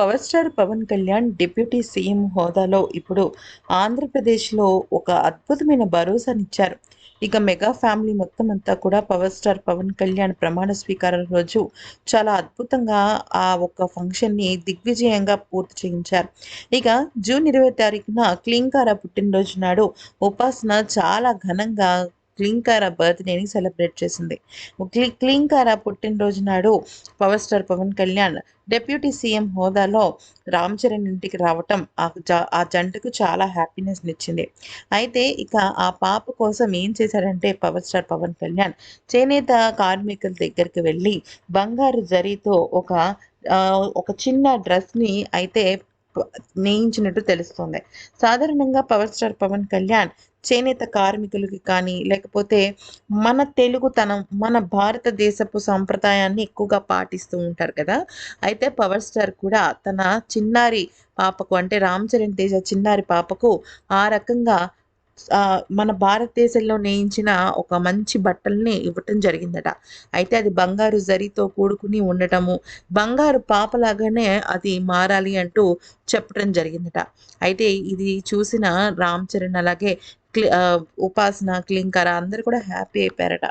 Power star Pawan Kalyan deputy CM హోదాలో ఇప్పుడు ఆంధ్రప్రదేశ్లో ఒక అద్భుతమైన భరోసానిచ్చారు. ఇక మెగా ఫ్యామిలీ మొత్తం అంతా కూడా పవర్ స్టార్ పవన్ కళ్యాణ్ ప్రమాణ స్వీకారం రోజు చాలా అద్భుతంగా ఆ ఒక్క ఫంక్షన్ని దిగ్విజయంగా పూర్తి చేయించారు. ఇక జూన్ ఇరవై తారీఖున క్లీంకార పుట్టినరోజు నాడు ఉపాసన చాలా ఘనంగా క్లింకారా బర్త్డేని సెలబ్రేట్ చేసింది. క్లింకారా క్లీంకార పుట్టినరోజు నాడు power star Pawan Kalyan deputy CM హోదాలో రామ్ చరణ్ ఇంటికి రావటం ఆ జ ఆ జంటకు చాలా హ్యాపీనెస్ని ఇచ్చింది అయితే ఇక ఆ పాప కోసం ఏం చేశాడంటే పవర్ స్టార్ పవన్ కళ్యాణ్ చేనేత కార్మికుల దగ్గరికి వెళ్ళి బంగారు జరీతో ఒక ఒక చిన్న డ్రెస్ని అయితే నేయించినట్టు తెలుస్తుంది. సాధారణంగా పవర్ స్టార్ పవన్ కళ్యాణ్ చేనేత కార్మికులకి కానీ లేకపోతే మన తెలుగుతనం మన భారతదేశపు సాంప్రదాయాన్ని ఎక్కువగా పాటిస్తూ ఉంటారు కదా. అయితే పవర్ స్టార్ కూడా తన చిన్నారి పాపకు అంటే రామ్ చరణ్ తేజ చిన్నారి పాపకు ఆ రకంగా మన భారతదేశంలో నేయించిన ఒక మంచి బట్టల్ని ఇవ్వటం జరిగిందట. అయితే అది బంగారు జరితో కూడుకుని ఉండటము బంగారు పాపలాగానే అది మారాలి అంటూ చెప్పడం జరిగిందట. అయితే ఇది చూసిన రామ్ చరణ్ అలాగే క్లి ఉపాసన క్లింకర అందరు కూడా హ్యాపీ అయిపోయారట.